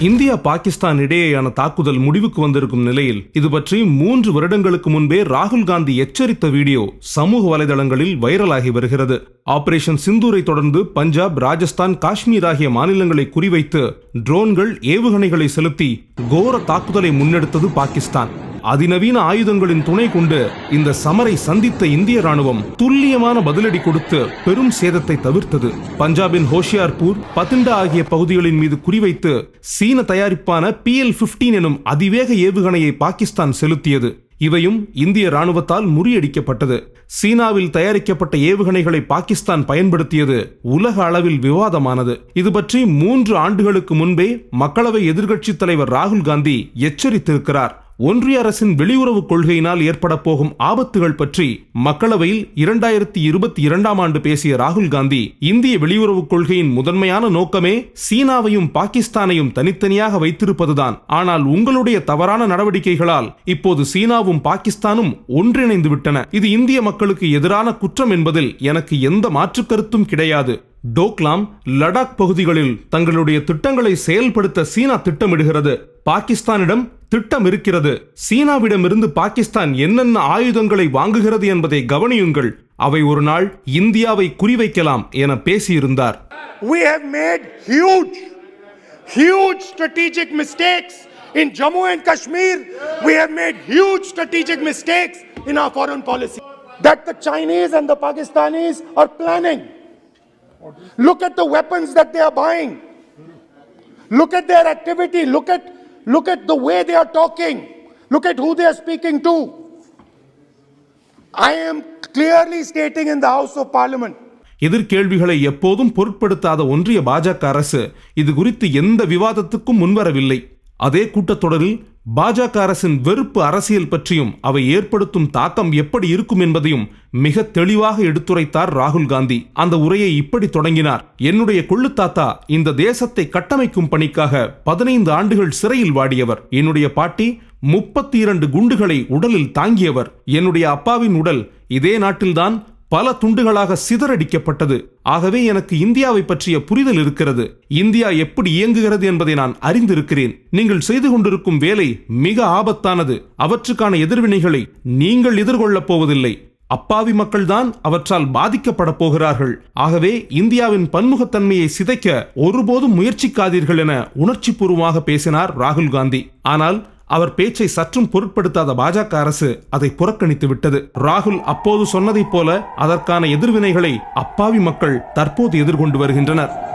India Pakistan இடையேயான தாக்குதல் முடிவுக்கு வந்திருக்கும் நிலையில் இது பற்றி மூன்று வருடங்களுக்கு முன்பே ராகுல் காந்தி எச்சரித்த வீடியோ சமூக வலைதளங்களில் வைரலாகி வருகிறது. ஆபரேஷன் சிந்தூரை தொடர்ந்து பஞ்சாப் ராஜஸ்தான் காஷ்மீர் ஆகிய மாநிலங்களை குறிவைத்து ட்ரோன்கள் ஏவுகணைகளை செலுத்தி கோர தாக்குதலை முன்னெடுத்தது பாகிஸ்தான். அதிநவீன ஆயுதங்களின் துணை கொண்டு இந்த சமரை சந்தித்த இந்திய ராணுவம் துல்லியமான பதிலடி கொடுத்து பெரும் சேதத்தை தவிர்த்தது. பஞ்சாபின் ஹோஷியார்பூர் பத்திண்டா ஆகிய பகுதிகளின் மீது குறிவைத்து சீன தயாரிப்பான பி எல் பிப்டீன் எனும் அதிவேக ஏவுகணையை பாகிஸ்தான் செலுத்தியது. இவையும் இந்திய ராணுவத்தால் முறியடிக்கப்பட்டது. சீனாவில் தயாரிக்கப்பட்ட ஏவுகணைகளை பாகிஸ்தான் பயன்படுத்தியது உலக அளவில் விவாதமானது. இது பற்றி மூன்று ஆண்டுகளுக்கு முன்பே மக்களவை எதிர்க்கட்சித் தலைவர் ராகுல் காந்தி எச்சரித்திருக்கிறார். ஒன்றிய அரசின் வெளியுறவு கொள்கையினால் ஏற்பட போகும் ஆபத்துகள் பற்றி மக்களவையில் இரண்டாயிரத்தி இருபத்தி இரண்டாம் ஆண்டு பேசிய ராகுல் காந்தி இந்திய வெளியுறவு கொள்கையின் முதன்மையான நோக்கமே சீனாவையும் பாகிஸ்தானையும் தனித்தனியாக வைத்திருப்பதுதான். ஆனால் உங்களுடைய தவறான நடவடிக்கைகளால் இப்போது சீனாவும் பாகிஸ்தானும் ஒன்றிணைந்து விட்டன. இது இந்திய மக்களுக்கு எதிரான குற்றம் என்பதில் எனக்கு எந்த மாற்று கருத்தும் கிடையாது. டோக்லாம் லடாக் பகுதிகளில் தங்களுடைய திட்டங்களை செயல்படுத்த சீனா திட்டமிடுகிறது பாகிஸ்தானிடம் திட்டம் இருக்கிறது சீனாவிடமிருந்து பாகிஸ்தான் என்னென்ன ஆயுதங்களை வாங்குகிறது என்பதை கவனியுங்கள் அவை ஒரு நாள் இந்தியாவை குறிவைக்கலாம் என பேசியிருந்தார் We have made huge, huge strategic mistakes in Jammu and Kashmir. We have made huge strategic mistakes in our foreign policy that the Chinese and the Pakistanis are planning. Look at the weapons that they are buying. Look at their activity. Look at, look at the way they are talking. Look at who they are speaking to. I am clearly stating in the House of Parliament எதிர்கேள்விகளை எப்போதும் பொருட்படுத்தாத ஒன்றிய பாஜக அரசு இது குறித்து எந்த விவாதத்துக்கும் முன்வரவில்லை அதே கூட்டத்தொடரில் பாஜக அரசின் வெறுப்பு அரசியல் பற்றியும் அவை ஏற்படுத்தும் தாக்கம் எப்படி இருக்கும் என்பதையும் மிக தெளிவாக எடுத்துரைத்தார் ராகுல் காந்தி. அந்த உரையை இப்படி தொடங்கினார். என்னுடைய கொள்ளு தாத்தா இந்த தேசத்தை கட்டமைக்கும் பணிக்காக பதினைந்து ஆண்டுகள் சிறையில் வாடியவர். என்னுடைய பாட்டி முப்பத்தி இரண்டு குண்டுகளை உடலில் தாங்கியவர். என்னுடைய அப்பாவின் உடல் இதே நாட்டில்தான் பல துண்டுகளாக சிதறடிக்கப்பட்டது. ஆகவே எனக்கு இந்தியாவை பற்றிய புரிதல் இருக்கிறது. இந்தியா எப்படி இயங்குகிறது என்பதை நான் அறிந்திருக்கிறேன். நீங்கள் செய்து கொண்டிருக்கும் வேலை மிக ஆபத்தானது. அவற்றுக்கான எதிர்வினைகளை நீங்கள் எதிர்கொள்ளப் போவதில்லை. அப்பாவி மக்கள்தான் அவற்றால் பாதிக்கப்பட போகிறார்கள். ஆகவே இந்தியாவின் பன்முகத்தன்மையை சிதைக்க ஒருபோதும் முயற்சிக்காதீர்கள் என உணர்ச்சிபூர்வமாக பேசினார் ராகுல் காந்தி. ஆனால் அவர் பேச்சை சற்றும் பொருட்படுத்தாத பாஜக அரசு அதை புறக்கணித்து விட்டது. ராகுல் அப்போது சொன்னதைப் போல அதற்கான எதிர்வினைகளை அப்பாவி மக்கள் தற்போது எதிர்கொண்டு வருகின்றனர்.